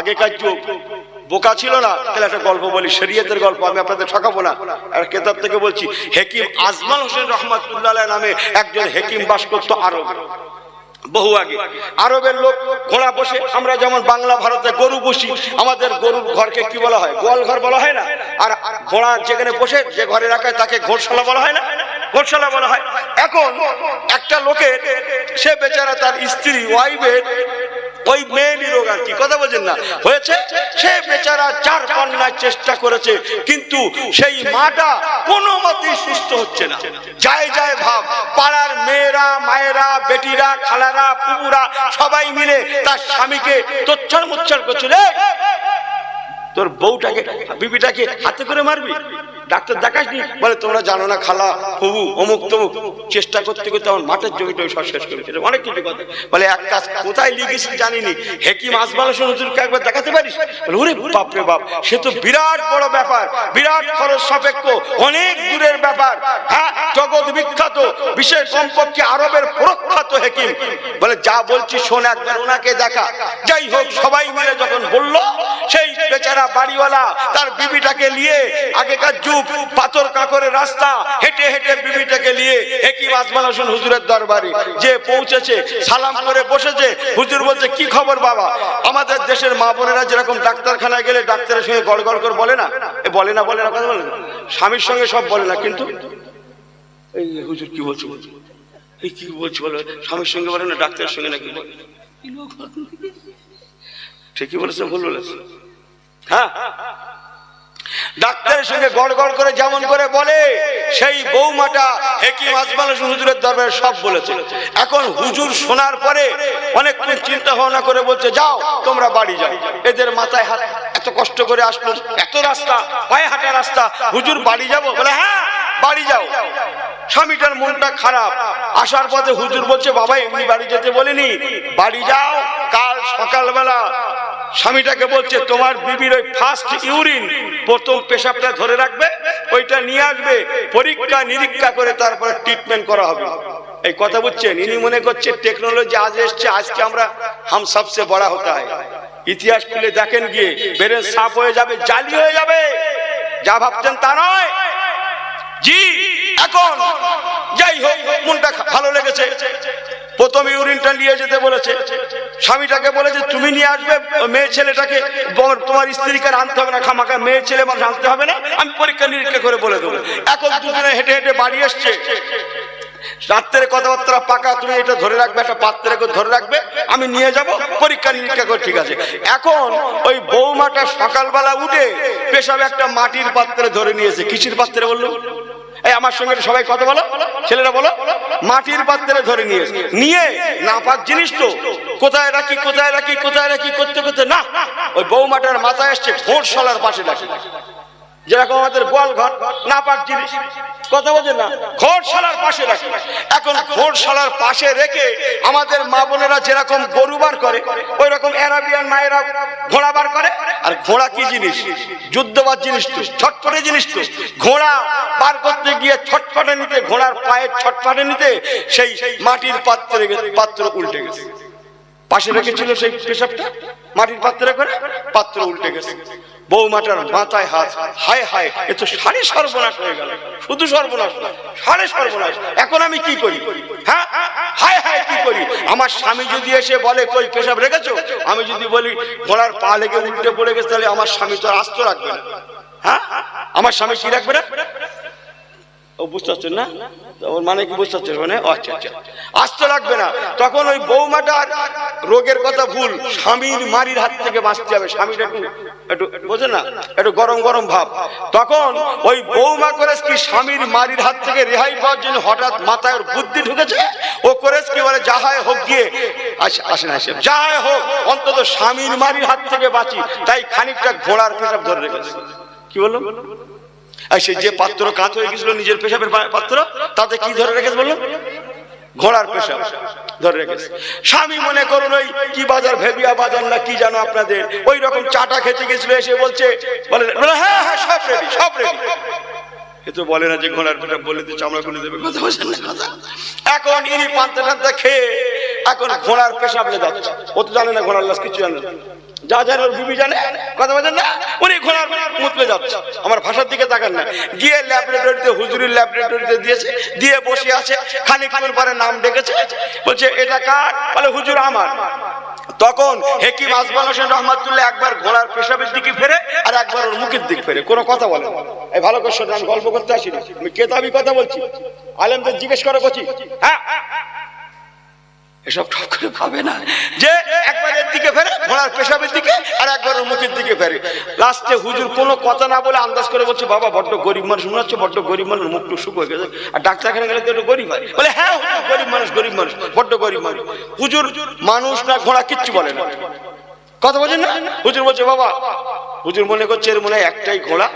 আগেকার যুগ, বোকা ছিল না? তাহলে একটা গল্প বলি, শরীয়তের গল্প, আমি আপনাদের ঠকাবো না। আর কেতাব থেকে বলছি, হেকিম আজমাল হোসেন রহমাতুল্লাহ নামে একজন হেকিম বাস করতো আরব। বহু আগে। আরবের লোক ঘোড়া বসে, আমরা যেমন বাংলা, ভারতে গরু বসি, আমাদের গরুর ঘরকে কি বলা হয়? গোয়াল ঘর বলা হয় না? আর ঘোড়া যেখানে বসে, যে ঘরে রাখায়, তাকে ঘোড়শালা বলা হয় না? ঘোড়শালা বলা হয়। এখন একটা লোকের, সে বেচারা তার স্ত্রী, ওয়াইফের ওই মেয়েলি রোগ আর কি, কথা বলছেন না? হয়েছে? সে বেচারা চার কন্যার চেষ্টা করেছে, কিন্তু সেই মাটা কোনো মতেই সুস্থ হচ্ছে না। যায় যায় ভাব, পাড়ার মেয়েরা, মায়েরা, বেটিরা, খালারা পুকুরা সবাই মিলে তার স্বামীকে তোচ্ছার মোচ্ছার করছে রে তোর বউটাকে, বিবিটাকে হাতে করে মারবি? ডাক্তার দেখাসনি? বলে, তোমরা জানো না খালা, হবু, অমুক তমুক, চেষ্টা করতে করতে আমার মাঠের জমিটা সব শেষ করে ফেলে অনেক কিছু কথা। বলে, এক কাজ কোথায় লিখেছি জানিনি? হেকিম আসবাল হুজুরকে একবার দেখাতে পারিস? বলে, ওরে বাপরে বাপ, সে তো বিরাট বড় ব্যাপার, বিরাট খরচ সাপেক্ষ, অনেক দূরের ব্যাপার। হ্যাঁ জগৎ বিখ্যাত, বিশেষ সম্পর্কে আরবের প্রখ্যাত হেকিম। বলে, যা বলছি শোন, একবার ওনাকে দেখা। যাই হোক, সবাই মিলে যখন বলল, সেই বেচারা বাড়িওয়ালা তার বিবিটাকে নিয়ে আগেকার যুগ পাথর কাকরের রাস্তা, হেঁটে হেঁটে বিবিটাকে নিয়ে হেকিম আজমাল হোসেন হুজুরের দরবারে। যে পৌঁছেছে, সালাম করে বসেছে, হুজুর বলছে, কি খবর বাবা? আমাদের দেশের মা বোনেরা যেরকম ডাক্তারখানায় গেলে ডাক্তারের সঙ্গে গড় গড় করে বলে না? বলে না বলে না, কথা বলে না? স্বামীর সঙ্গে সব বলে না কিন্তু? এই হুজুর কি বলছো? এই কি বলছো, বলো? স্বামীর সঙ্গে বলে না, ডাক্তারের সঙ্গে নাকি বলে? ঠিকই বলেছে, ভুল বলেছে। হ্যাঁ? ডাক্তারের সঙ্গে গড় গড় করে যেমন করে বলে, সেই বৌমাটা হেকিম আজমাল হুজুরের দরবারে সব বলেছে। এখন হুজুর শোনার পরে অনেকক্ষণ চিন্তা ভাবনা করে বলছে, যাও, তোমরা বাড়ি যাও। এদের মাথায় হাত এত কষ্ট করে আসলো, এত রাস্তা, পায়ে হাঁটা রাস্তা, হুজুর বাড়ি যাব? বলে হ্যাঁ বাড়ি যাও। স্বামীটার মনটা খারাপ। আসার পথে হুজুর বলছে, বাবা, এমনি বাড়ি যেতে বলিনি। বাড়ি যাও, কাল সকালবেলা স্বামীটাকে বলছে, তোমার বিবির ওই ফার্স্ট ইউরিন প্রথম পেশাবটা ধরে রাখবে, ওইটা নিয়ে আসবে, পরীক্ষা নিরীক্ষা করে তারপরে ট্রিটমেন্ট করা হবে। এই কথা বুঝছেন? ইনি মনে করছে টেকনোলজি আজ এসছে, আজকে আমরা হাম সবসে বড়া হতে হয়। ইতিহাস খুলে দেখেন গিয়ে, বেরেন সাফ হয়ে যাবে, জালি হয়ে যাবে। যা ভাবছেন তা নয়। জি, এখন। যাই হোক, মনটা ভালো লেগেছে। প্রথম ইউরিনটা নিয়ে যেতে বলেছে। স্বামীটাকে বলেছে, তুমি নিয়ে আসবে, মেয়ে ছেলেটাকে। তোমার স্ত্রীকে আনতে হবে না খামাকা মেয়ে ছেলে মানুষ আনতে হবে না। আমি পরীক্ষা নিরীক্ষা করে বলে দেবো। এখন দুজনে হেঁটে হেঁটে বাড়ি এসছে। রাত্রের কথাবার্তা পাকা, তুমি এটা ধরে রাখবে, একটা পাত্রে ধরে রাখবে, আমি নিয়ে যাব, পরীক্ষা নিরীক্ষা করে, ঠিক আছে। এখন ওই বৌমাটা সকালবেলা উঠে পেশাবে একটা মাটির পাত্রে ধরে নিয়েছে। কিসির পাত্রে বলল? এই আমার সঙ্গে সবাই কথা বলো। ছেলেরা বলো, মাটির পাত্রে ধরে নিয়ে নিয়ে না জিনিস তো। কোথায় রাখি কোথায় রাখি কোথায় রাখি করতে করতে না। ওই বৌমাটার মাথায় আসছে ভোট সলার পাশে রাখি। যেরকম আমাদের গোয়াল ঘর না পাক জিনিস, কথা বলছেন না? ঘোড়শালার পাশে রাখি। এখন ঘোড়শালার পাশে রেখে আমাদের মা বোনেরা যেরকম গরু বার করে ওই রকম অ্যারাবিয়ান মায়েরা ঘোড়া বার করে। আর ঘোড়া কি জিনিস? যুদ্ধবাদ জিনিস তো, ছটফটে জিনিস তো। ঘোড়া বার করতে গিয়ে ছটফটে নিতে, ঘোড়ার পায়ের ছটফটে নিতে সেই মাটির পাত্রে পাত্র উল্টে গেছে। পাশে রেখেছিল সেই পেশাবটা, মাটির পাত্রে করে পাত্র উল্টে গেছে। বৌমাটার মাথায় হাত, হায় হায়, এ তো সারি সর্বনাশ হয়ে গেল। শুধু সর্বনাশ সারে সর্বনাশ। এখন আমি কি করি? হ্যাঁ? হায় হায়, কি করি? আমার স্বামী যদি এসে বলে, কই, পেশাব রেখেছো? আমি যদি বলি, ঘোড়ার পা লেগে উল্টে পড়ে গেছে, তাহলে আমার স্বামী তো আস্ত রাখবে না। হ্যাঁ? আমার স্বামী কি রাখবে না? ও বুঝতে পারছেন না? ওর মানে কি বুঝতে পারছেন? মানে আচ্ছা আচ্ছা। আসতে লাগবে না। তখন ওই রোগের কথা ভুল, স্বামীর মারির হাত থেকে বাঁচতে হবে। স্বামীর একটু বোঝেন না? একটু গরম গরম ভাব। তখন ওই বৌমা করে কি, স্বামীর মারির হাত থেকে রেহাই পাওয়ার জন্য হঠাৎ মাথায় ওর বুদ্ধি ঢুকেছে? ও করে কি, বলে যাহায় হোক গিয়ে আসে আসেন আসেন। যাহায় হোক, অন্তত স্বামীর মারির হাত থেকে বাঁচি। তাই খানিকটা ঘোড়ার পেশাব ধরে রেখেছে। কি বলল আর সে যে পাত্র কাত হয়ে গেছিল নিজের পেশাবের পাত্র, তাতে কি ধরে রেখেছে বলল? ঘোড়ার পেশাব ধরে রেখেছে। স্বামী মনে করুন ওই কি বাজার, ভেবিয়া বাজার না কি জানো আপনাদের? ওই রকম চাটা খেতে গেছিল, এসে বলছে, বলে হ্যাঁ হ্যাঁ সব রেডি সব রেডি। এ তো বলে না যে ঘোড়ার পেশাব, বলে তো চামড়া খুলে দেবে। কথা বলছেন না, কথা এখন ইনি পান্তা টান্তা খেয়ে, এখন ঘোড়ার পেশাব লে যাচ্ছে। ও তো জানে না ঘোড়ার লাশ, কিছু জানে না। যা জানে ওর বিবি জানে, কথা বলছেন না? উনি ঘোড়ার মুতলে যাচ্ছে। আমার ভাষার দিকে তাকান না। গিয়ে ল্যাবরেটরিতে হুজুরের ল্যাবরেটরিতে দিয়েছে, দিয়ে বসে আছে। খানিকক্ষণ পরে নাম ডেকেছে। বলছে, এটা কার? বলে, হুজুর আমার। তখন হেকিম আজমান হোসেন রহমাতুল্লাহ একবার ঘোড়ার পেশাবের দিকে ফেরে আর একবার ওর মুখের দিক ফেরে। কোনো কথা বলে না। এই ভালো করে আমি গল্প করতে আসিনি। আমি কেতাবি কথা বলছি। আলেমদের জিজ্ঞেস করে করছি। হ্যাঁ? এসব ঠক করে ভাবে না। যে একবার এর দিকে ফেরে, ঘোড়ার পেশাবের দিকে, আর একবার মুখের দিকে ফেরে। লাস্টে হুজুর কোনো কথা না বলে আন্দাজ করে বলছে, বাবা, বড্ড গরিব মানুষ। মনে হচ্ছে বড্ড গরিব মানুষ, মুখ টুক হয়ে গেছে। আর ডাক্তারখানে গেলে তো গরিব হয় বলে হ্যাঁ গরিব মানুষ গরিব মানুষ, বড্ড গরিব মানুষ। হুজুর মানুষ না ঘোড়া কিচ্ছু বলে না। কথা বলছেন না? হুজুর বলছে, বাবা, হুজুর মনে করছে এর মনে হয় একটাই ঘোড়া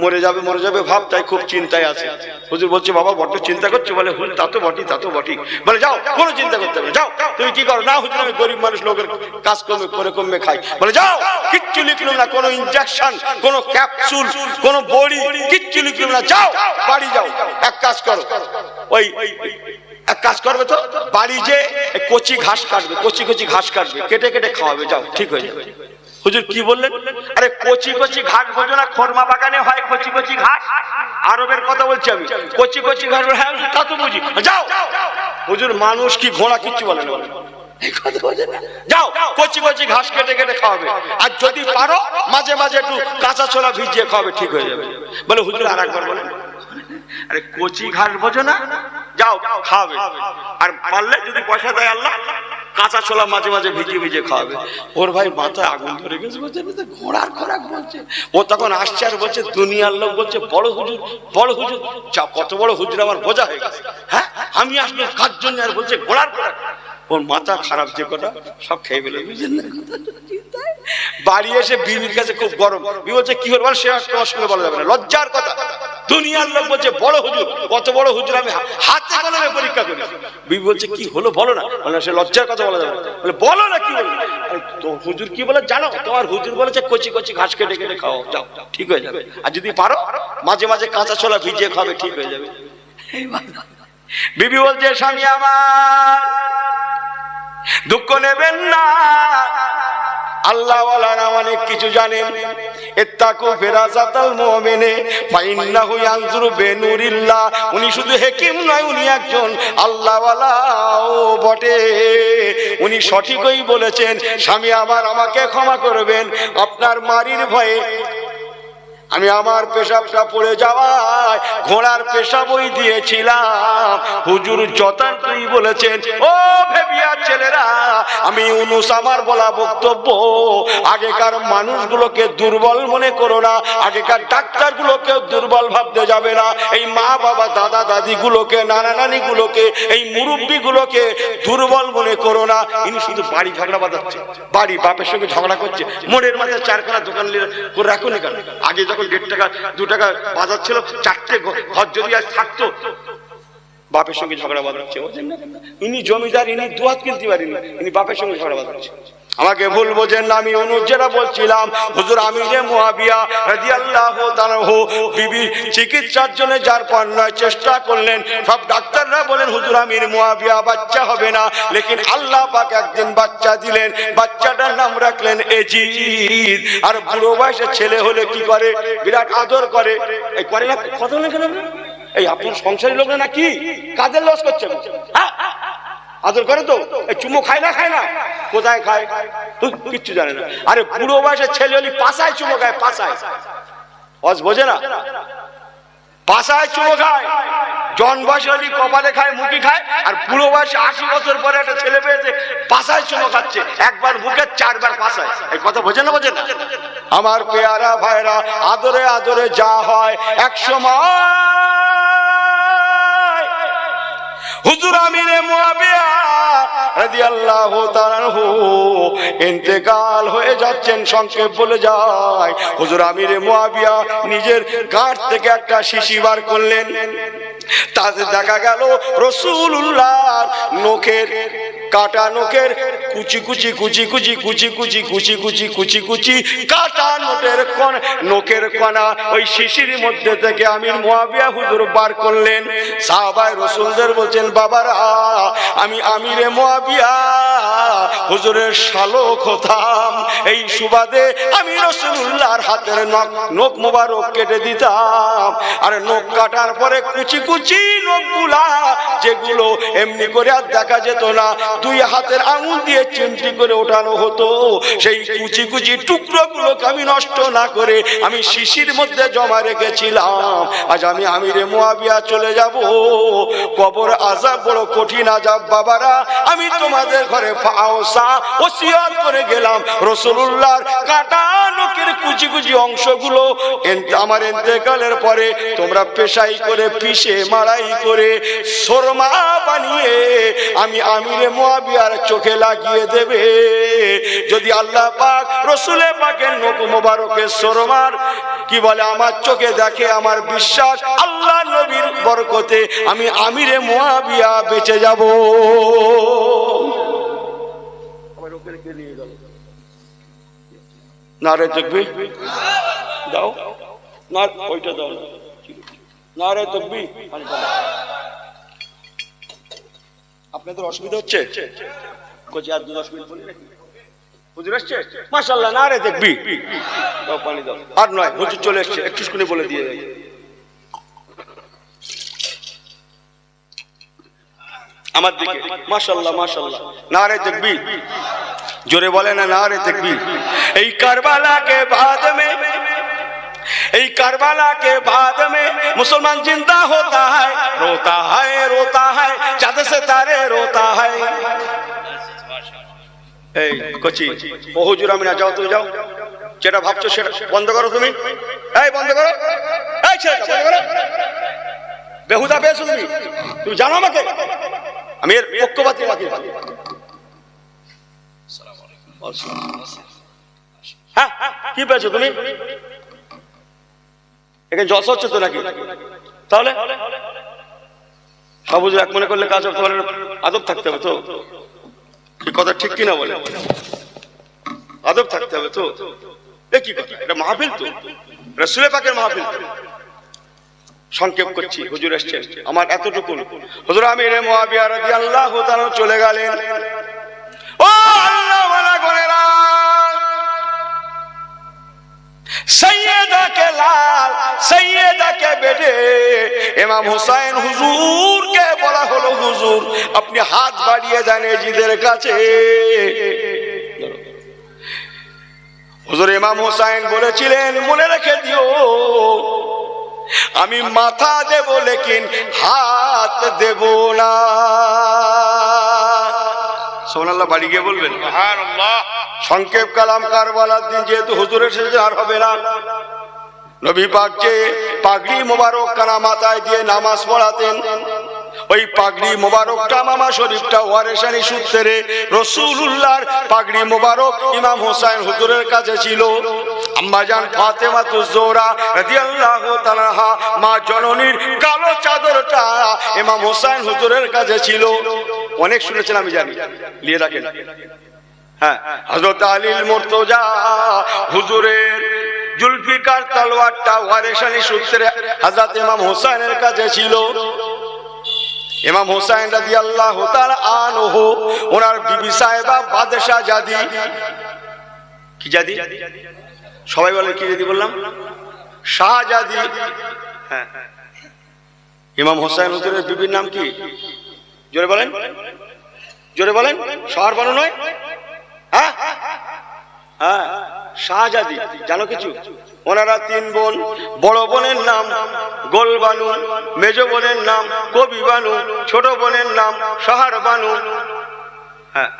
মরে যাবে মরে যাবে ভাব, তাই খুব চিন্তায় আছে। হুজুর বলছে, বাবা বড্ড চিন্তা করছ? বলে হুজুর তা তো বটি তা তো বটি বলে, যাও, কোনো চিন্তা করতে হবে যাও, তুমি কি করো? না, হুজুর, আমি গরিব মানুষ, লোকের কাজ কমে করে কমে খাই। বলে, যাও, কিচ্ছু লিখলাম না, কোনো ইনজেকশন কোনো ক্যাপসুল কোনো বড়ি, কিচ্ছু লিখলাম না, যাও, বাড়ি যাও, এক কাজ করো। ওই, এক কাজ করবে তো, বাড়ি যে কচি ঘাস কাটবে, কচি কচি ঘাস কাটবে, কেটে কেটে খাওয়াবে, যাও, ঠিক হয়ে যাবে। হুজুর কি বললেন? আরে কচি কচি ঘাস বোঝো না, খরমা বাগানে হয় কচি কচি ঘাস আরবের কথা বলছি আমি, কচি কচি ঘাস হ্যাঁ তা তো বুঝি। যাও। হুজুর মানুষ কি ঘোড়া কিচ্ছু বলে না? যাও, কচি কচি ঘাস কেটে কেটে খাওয়াবে। আর যদি পারো, মাঝে মাঝে একটু কাঁচা ছোলা ভিজিয়ে খাওয়াবে, ঠিক হয়ে যাবে। বলে হুজুর আর একবার বলেন। আরে কচি ঘাস বোঝো না? যাও, খাওয়াবে। আর পারলে যদি পয়সা দেয় আল্লাহ। কাঁচা ছোলা মাঝে মাঝে ভিজে ভিজে খাওয়াবে। ওর ভাই মাথায় আগুন ধরে গেছে, বলছে ঘোড়ার খোরাক বলছে। ও তখন আসছে আর বলছে, দুনিয়ার লোক বলছে, বড় হুজুর বড় হুজুর কত বড় হুজুর আমার বোঝা হয়ে গেছে। হ্যাঁ? আমি আসলে কার জন্য আর বলছে, ঘোড়ার খোরাক। ওর মাথা খারাপ যে কটা সব খেয়ে ফেলে বুঝলেন বাড়ি এসে বিবির কাছে খুব গরম। বিবি বলছে কি হল? সে তোমার সঙ্গে বলা যাবে না। লজ্জার কথা। দুনিয়ার লোক বলছে বড় হুজুর কত বড় হুজুর আমি হাতে কলমে পরীক্ষা করি। বিবি বলছে কি হলো বলো না। বলে সে লজ্জার কথা বলা যাবে না। বলে বলো না কি বলো? তো হুজুর কি বলে জানো? তোমার হুজুর বলেছে কচি কচি ঘাস কেটে কেটে খাও। যাও ঠিক হয়ে যাবে। আর যদি পারো মাঝে মাঝে কাঁচা ছোলা ভিজিয়ে খাবে ঠিক হয়ে যাবে। বিবি বলছে স্বামী আমার দুঃখ নেবেন না। আল্লাহ অনেক কিছু জানেন? উনি শুধু হেকিম নয়, উনি একজন বটে। উনি সঠিকই বলেছেন, স্বামী আমাকে ক্ষমা করবেন। আপনার মারির ভয়ে আমি আমার পেশাবটা পড়ে যাওয়ায় ঘোড়ার পেশাবই দিয়েছিলাম। হুজুর যথার্থই বলেছেন, ও ভেবিয়া ছেলেরা, আমি উনুস আমার বলা বক্তব্য। আগেকার মানুষগুলোকে দুর্বল মনে করো না, আগেকার ডাক্তারগুলোকে দুর্বল ভাবতে যাবে না। এই মা বাবা, দাদা দাদিগুলোকে, নানা নানিগুলোকে, এই মুরব্বীগুলোকে দুর্বল মনে করো না। ইনি শুধু বাড়ি ঝগড়া বাঁধাচ্ছে, বাড়ি বাপের সঙ্গে ঝগড়া করছে মোড়ের মাঝে চারখানা দোকান রাখুন কেন? আগে যখন দেড় টাকা দু টাকা বাজার ছিল চারটে ঘর যদি আজ থাকতো বাপের সঙ্গে ঝগড়া বাঁধাচ্ছে না? ইনি জমিদার, ইনি দুহাত কিনতে পারিনি ইনি বাপের সঙ্গে ঝগড়া বাঁধাচ্ছে আমাকে ভুল বোঝেন না, আমি অনুজ যেটা বলছিলাম, হুজুর আমি যে মুয়াবিয়া রাদিয়াল্লাহু তাআলাহু বিবি চিকিৎসার জন্য যার পান্নায় চেষ্টা করলেন। সব ডাক্তাররা বলেন, হুজুর আমির মুয়াবিয়া বাচ্চা হবে না। লেকিন আল্লাহ পাক একদিন বাচ্চা দিলেন। বাচ্চাটার নাম রাখলেন এজিদ। আর বুড়ো বয়সে ছেলে হলে কি করে? বিরাট আদর করে। এই করে না কথা আপনি? এই আপনার সংসারী লোক না কি কাদের লস করছে হ্যাঁ? আদর করে তো? এই চুমো খায় না খায় না? কোথায় খায়? কিচ্ছু জানে না। আরে বুড়ো বয়সের ছেলে হলি পাশায় চুমো খায়, পাশায়। অস বোঝে না? পাশায় চুমো খায়, জন বয়সে হলি কপালে খায়, মুখি খায়, আর বুড়ো বয়সে আশি বছর পরে একটা ছেলে পেয়েছে, পাশায় চুমো খাচ্ছে। একবার মুখে, চারবার পাশায়। এই কথা বোঝে না বোঝে না? আমার পেয়ারা ভাইরা, আদরে আদরে যা হয় এক সময় হুজুর আমিরে মুয়াবিয়া ইন্তেকাল হয়ে যাচ্ছেন বলে যায়। হুজুর আমিরে মুয়াবিয়া নিজের থেকে একটা শিশি বার করলেন। তাতে দেখা গেল নখের কাটা নোকের কুচি কুচি কুচি কুচি কুচি কুচি কুচি কুচি কুচি কুচি কাটা নোটের কন নোকের কণা ওই শিশির মধ্যে থেকে আমির মোয়াবিয়া হুজুর বার করলেন সাহাবায় রসুলদের বলছেন বাবারা আমি আমিরে মোয়াবিয়া হুজুরের শালক হতাম এই সুবাদে আমি রসুল্লাহর হাতের নখ নখ মোবারক কেটে দিতাম আর নখ কাটার পরে কুচি কুচি নখগুলা যেগুলো এমনি করে আর দেখা যেত না দুই হাতের আঙুল দিয়ে চিমটি করে ওঠানো হতো। সেই কুচি কুচি টুকরোগুলোকে আমি নষ্ট না করে আমি শিশির মধ্যে জমা রেখেছিলাম। আজ আমি আমিরে মোয়াবিয়া চলে যাব। কবর আজাব বড় কঠিন আজাব বাবারা। আমি তোমাদের ঘরে ফাওসা ওসিয়ত করে গেলাম। রসুলুল্লাহর কাটা নখের কুচি কুচি অংশগুলো আমার এতেকালের পরে তোমরা পেশাই করে পিষে মারাই করে শর্মা বানিয়ে আমি আমিরে মোয়াবিয়ার চোখে লাগিয়ে দেবে। যদি আল্লাহ পাক রসুলে পাকের নখ মোবারকের শর্মার কি বলে, আমার চোখে দেখে, আমার বিশ্বাস, আল্লাহ নবীর বরকতে আমি আমিরে মোয়াবিয়া বেঁচে যাব। না রে তকবি দাও। না, ওইটা দাও না। রে তকবি আপনাদের অসুবিধা হচ্ছে? কোচি আর দু দশ মিনিট বলি নাকি? জোরে বলে না না রে, দেখবি? এই কারবালাকে বাদ মে, এই কারবালাকে के মে, মুসলমান मुसलमान হতা হায়, রোতা হায়, রোতা है चांद से तारे रोता है এই কচি ও হুজুর আমি না যাও তুমি যাও যেটা ভাবছো সেটা বন্ধ করো তুমি এই বন্ধ করো এই ছেলেটা বন্ধ করো বেহুদা পেয়েছো তুমি তুমি জানো আমাকে আমি এর পক্ষপাতি বাকি হ্যাঁ কি পেয়েছো তুমি এখানে জলসা হচ্ছে তো নাকি তাহলে সবুজ এক মনে করলে কাজ পারে আদব থাকতে হবে তো। কথা ঠিক কিনা বলে? আদব থাকতে হবে তো। এ কি এটা মাহফিল তো। রসুলে পাকের মাহফিল। সংক্ষেপ করছি, হুজুর এসছেন। আমার এতটুকু হুজুর আমি রে মহাবিয়া রাদিয়াল্লাহু তাআলা চলে গেলেন। সৈয়দা কে লাল সৈয়দা কে বেটে। ইমাম হুসাইন হুজুর কে বলা হলো, হুজুর, আপনি হাত বাড়িয়ে যান এজিদের কাছে। হুজুর ইমাম হুসাইন বলেছিলেন, মনে রেখে দিও, আমি মাথা দেব, লেকিন হাত দেব না। সোনাল্লাহ বাড়ি গিয়ে বলবেন? হ্যাঁ সংক্ষেপ কালাম কারবালার দিন যেহেতু হুজুরের এসেছে আর হবে না। নবী পাক পাগড়ি মোবারক কানা মাথায় দিয়ে নামাজ পড়াতেন, ওই পাগড়ি মোবারকটা মামা শরীফটা ওয়ারেশানি সূত্রে রসুল্লাহর পাগড়ি মোবারক ইমাম হোসাইন হুজুরের কাছে ছিল। আম্মাজান ফাতেমা তুজোরা রাদিয়াল্লাহু তাআলা মা জননীর কালো চাদরটা ইমাম হোসাইন হুজুরের কাছে ছিল। অনেক শুনেছেন আমি জানি নিয়ে রাখেন হ্যাঁ হযরত আলীর মুর্তজা হুজুরের জুলফিকার তলোয়ারটা ওয়ারেশানি সূত্রে হযরত ইমাম হোসেনের কাছে ছিল। ইমাম হোসেন রাদিয়াল্লাহু তাআলা আনহু, ওনার বিবি সাহেবা বাদশা জাদি। কি জাদি? সবাই বলে কি জাদি বললাম? শাহজাদি হ্যাঁ। ইমাম হোসেন হুজুরের বিবির নাম কি? জোরে বলেন। জোরে বলেন। শহর বানু নয়? হ্যাঁ? হ্যাঁ শাহজাদি, জানো কিছু? ওনারা তিন বোন, বড় বোনের নাম গোল বানু মেজ বোনের নাম কবি বানু ছোট বোনের নাম সাহার বানু হ্যাঁ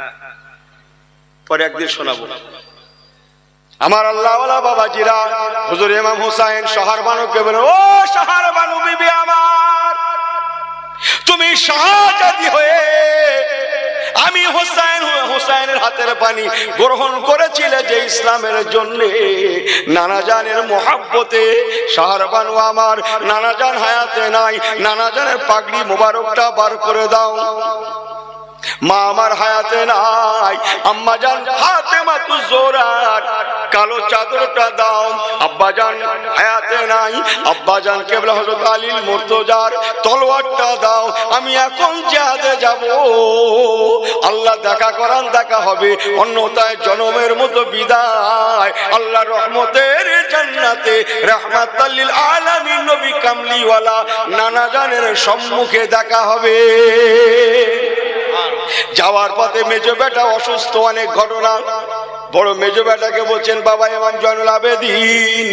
পরে একদিন শোনাবো। আমার আল্লাহওয়ালা বাবাজিরা, হুজুর ইমাম হুসাইন শহর বানুকে বলে, ও শহর বানু বিবি আমার, তুমি শাহজাদি হয়ে আমি হোসাইন হোসাইনের হাতের পানি গ্রহণ করেছিলে যে ইসলামের জন্য। নানাজানের মোহাব্বতে, শাহরবানু আমার নানাজান হায়াতে নাই নানাজানের পাগড়ি মোবারকটা বার করে দাও। মা আমার হায়াতে নাই, আম্মা জান হাতে মাতু জোরার, কালো চাদরটা দাও, আব্বা জান হায়াতে নাই, আব্বা জান কেবলা হযরত আলীর মুর্তজার তলোয়ারটা দাও, আমি এখন জিহাদে যাব। আল্লাহ দেখা করান দেখা হবে, অন্যতায় জনমের মতো বিদায়। আল্লাহ রহমতের জান্নাতে রাহমাতাল লিল আলামিন, নবী কামলিওয়ালা নানা জানের সম্মুখে দেখা হবে। যাওয়ার পথে মেজো বেটা অসুস্থ, অনেক ঘটনা। বড় মেজো বেটাকে বলছেন, বাবা এমাম জয়নুল আবেদিন।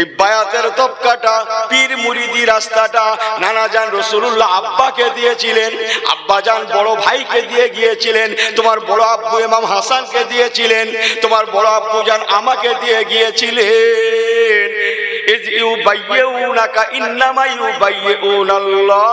এই বায়াতের তপকাটা, পীর মুরিদি রাস্তাটা নানা জান রসুল্লাহ আব্বাকে দিয়েছিলেন আব্বা জান বড় ভাইকে দিয়ে গিয়েছিলেন, তোমার বড় আব্বু এমাম হাসানকে দিয়েছিলেন, তোমার বড় আব্বু জান আমাকে দিয়ে গিয়েছিলেন। ইজ ইউবাইয়ুনাকা ইন্নামা ইউবাইয়ুনাল্লাহ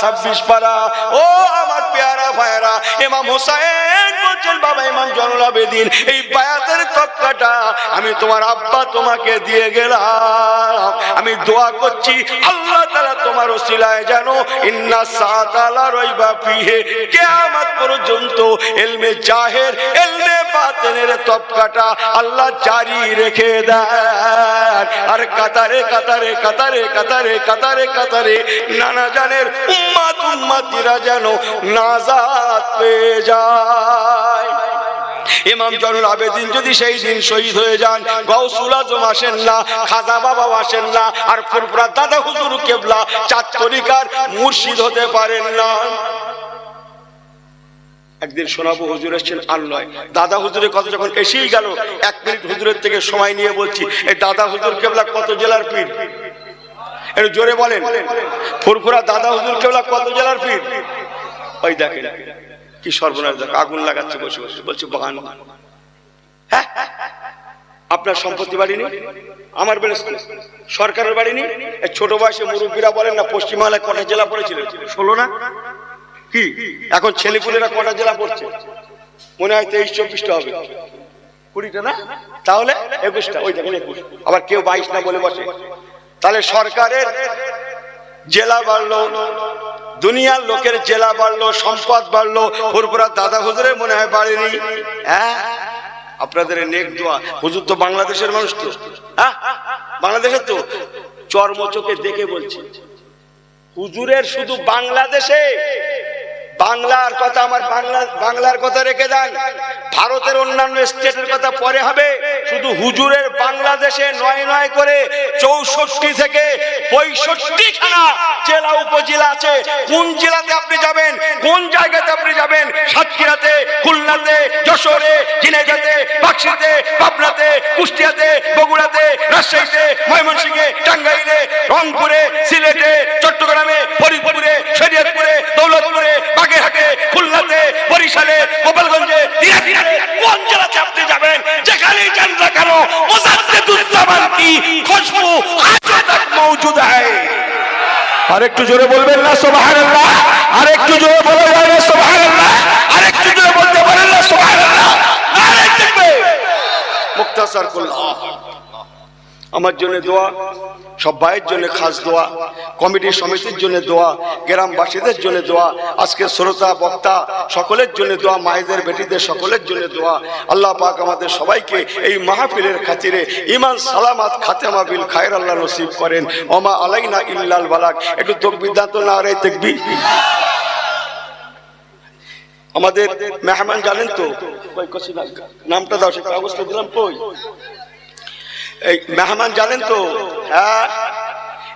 ছাব্বিশ পারা। ও আমার পেয়ারা ভাইরা এমাম হোসাইন বলছেন, বাবা ইমাম জনুল আবেদিন, এই বায়াতের তক্কাটা আমি তোমার আব্বা তোমাকে দিয়ে গেলাম। আমি দোয়া করছি, আল্লাহ তাআলা তোমার ওসিলায় জানো ইন্না সাতালা রইবা ফিহে। কিয়ামত পর্যন্ত এলমে জাহের, এলমে বাতিনের তপকাটা আল্লাহ জারি রেখে দেয় আর কাতারে কাতারে কাতারে কাতারে কাতারে কাতারে নানা জানের উম্মাত উম্মাতিরা যেন নাজাত পেয়ে যায়। ইমাম জনুল আবেদিন যদি সেই দিন শহীদ হয়ে যান গৌসুল আজম আসেন না, খাজা বাবা আসেন না, আর ফুরফুরা দাদা হুজুর কেবলা চার তরিকার মুর্শিদ হতে পারেন না। একদিন শোনাবো হুজুর এসছেন আর নয়। দাদা হুজুরের কথা যখন এসেই গেল, এক মিনিট হুজুরের থেকে সময় নিয়ে বলছি এই দাদা হুজুর কেবলা কত জেলার পীর? একটু জোরে বলেন। ফুরফুরা দাদা হুজুর কেবলা কত জেলার পীর? ওই দেখেন, কি সর্বনাশ, দেখ, আগুন লাগাচ্ছে, বসে বসে, বলছে বাগান হ্যাঁ? আপনার সম্পত্তি বাড়ি নেই আমার বেড়ে সরকারের বাড়ি নেই ছোট বয়সে মুরব্বীরা বলেন না, পশ্চিমবাংলায় কটা জেলা পড়েছিল? ষোলো না? কি? এখন ছেলেপুলেরা কটা জেলা পড়ছে? মনে হয় তেইশ, চব্বিশটা হবে। কুড়িটা না? তাহলে একুশটা, ওই দেখেন একুশ। আবার কেউ বাইশ না বলে বসে। তাহলে সরকারের জেলা বাড়লো, দুনিয়ার লোকের জেলা বাড়লো, সম্পদ বাড়লো, ফুরফুরা দাদা হুজুরে মনে হয় বাড়েনি হ্যাঁ? আপনাদের নেক দোয়া, হুজুর তো বাংলাদেশের মানুষ তো হ্যাঁ? বাংলাদেশের তো চর্ম চোখে দেখে বলছি, হুজুরের শুধু বাংলাদেশে বাংলার কথা আমার বাংলা, বাংলার কথা রেখে দেন ভারতের অন্যান্য স্টেটের কথা পরে হবে। শুধু হুজুরের বাংলাদেশে নয় নয় করে চৌষট্টি থেকে পঁয়ষট্টি খানা জেলা উপজেলা আছে। কোন জেলাতে আপনি যাবেন? কোন জায়গাতে আপনি যাবেন? সাতক্ষীরাতে, খুলনাতে, যশোরে ঝিনাইগাতে বাক্সিতে পাবনাতে, কুষ্টিয়াতে, বগুড়াতে, রাজশাহীতে, ময়মনসিংহে, টাঙ্গাইলে, রংপুরে, সিলেটে, চট্টগ্রামে, ফরিদপুরে, শরীয়তপুরে, দৌলতপুরে বাগেরহাটে খুলনাতে, বরিশালে, গোপালগঞ্জে কোন জেলাতে আপনি যাবেন? যেখানেই যান না কেন? মুজাদ্দিদুজ্জামান কি খুশবু আজও তক মৌজুদ আর একটু জোরে বলবেন না, সুবহানাল্লাহ। আর একটু জোরে বলে যায় না, সুবহানাল্লাহ। আর একটু জোরে বলতে পারেন না, সুবহানাল্লাহ। নারে তাকবীর মুক্তাসার করলাম। আমার জন্য দোয়া সব ভাইয়ের জন্য খাস দোয়া কমিটি সমিতির জন্য দোয়া গ্রামবাসীদের জন্য দোয়া আজকে শ্রোতা বক্তা সকলের জন্য দোয়া মায়েদের বেটিদের সকলের জন্য দোয়া আল্লাহ পাক আমাদের সবাইকে এই মাহফিলের খাতিরে ইমান সালামাত খাতেমা বিল খায়ের আল্লাহ নসিব করেন ওমা আলাইনা ইল্লাল বালাক একটু তকবিদাত না রে দেখবি আমাদের মেহমান জানেন তো নামটা দাও সে কাগজটা দিলাম কই এই মেহমান জানেন তো? হ্যাঁ?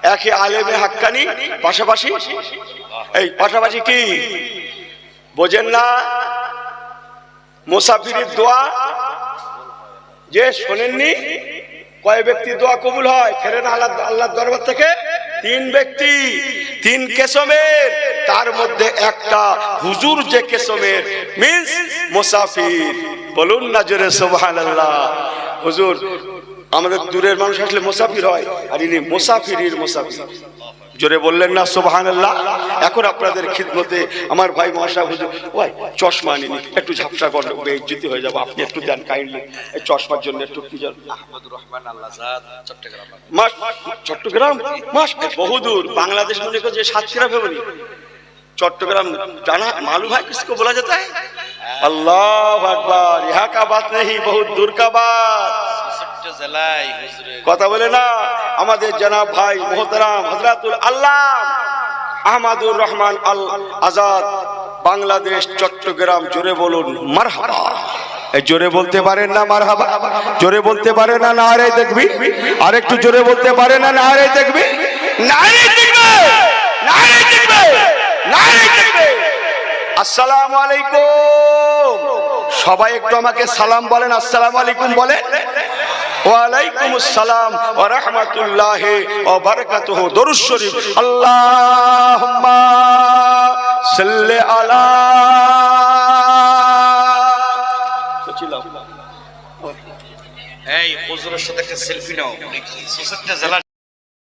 একে আলেমে হাক্কানি, পাশাপাশি? এই পাশাপাশি কি? বোঝেন না? মুসাফিরের দোয়া? যে শোনেননি, কয় ব্যক্তি দোয়া কবুল হয়? ফেরেন আল্লাহ আল্লাহর দরবার থেকে তিন ব্যক্তি। তিন কেসমের, তার মধ্যে একটা হুজুর যে কেসমের, মিন্স মুসাফির। বলুন না জোরে সুবহানাল্লাহ। হুজুর আমাদের দূরের মানুষ আসলে মুসাফির হয় আর ইনি মুসাফিরির মুসাফির জোরে বললেন না সোবাহান এখন আপনাদের খিদমতে আমার ভাই মহাশাহ হুজুর ওই চশমা নিনি একটু ঝাপসা করলে বেজ্জিতি হয়ে যাবো আপনি একটু দেন কাইন্ডলি এই চশমার জন্য একটু কি জান আহমদুর রহমান আল্লাহ চট্টগ্রাম মাস চট্টগ্রাম মাস বহুদূর বাংলাদেশ মনে করছে সাতক্ষীরা ফেবরি चट्टग्राम जाना मालूम है किसको बोला जाता है अल्लाह अकबर यहाँ का बात नहीं बहुत दूर का बात ছোট্ট জেলায় হুজুরে কথা বলে না। আমাদের জনাব ভাই মোহতারাম হজরাতুল আল্লাহ আহমাদুর রহমান আল আজাদ, বাংলাদেশ, চট্টগ্রাম, জোরে বলুন, মারহাবা। জোরে বলতে পারেন না মারহাবা? জোরে বলতে পারে না না আরে দেখবি? আর একটু জোরে বলতে পারে না না আরে দেখবি! আসসালামু আলাইকুম। সবাই একটু আমাকে সালাম বলেন, আসসালামু আলাইকুম বলেন। ওয়ালাইকুম আসসালাম ওয়া রাহমাতুল্লাহি ওয়া বারাকাতুহু। দরুদ শরীফ। আল্লাহুম্মা সাল্লি আলা এই সাথে একটা সেলফি নাও।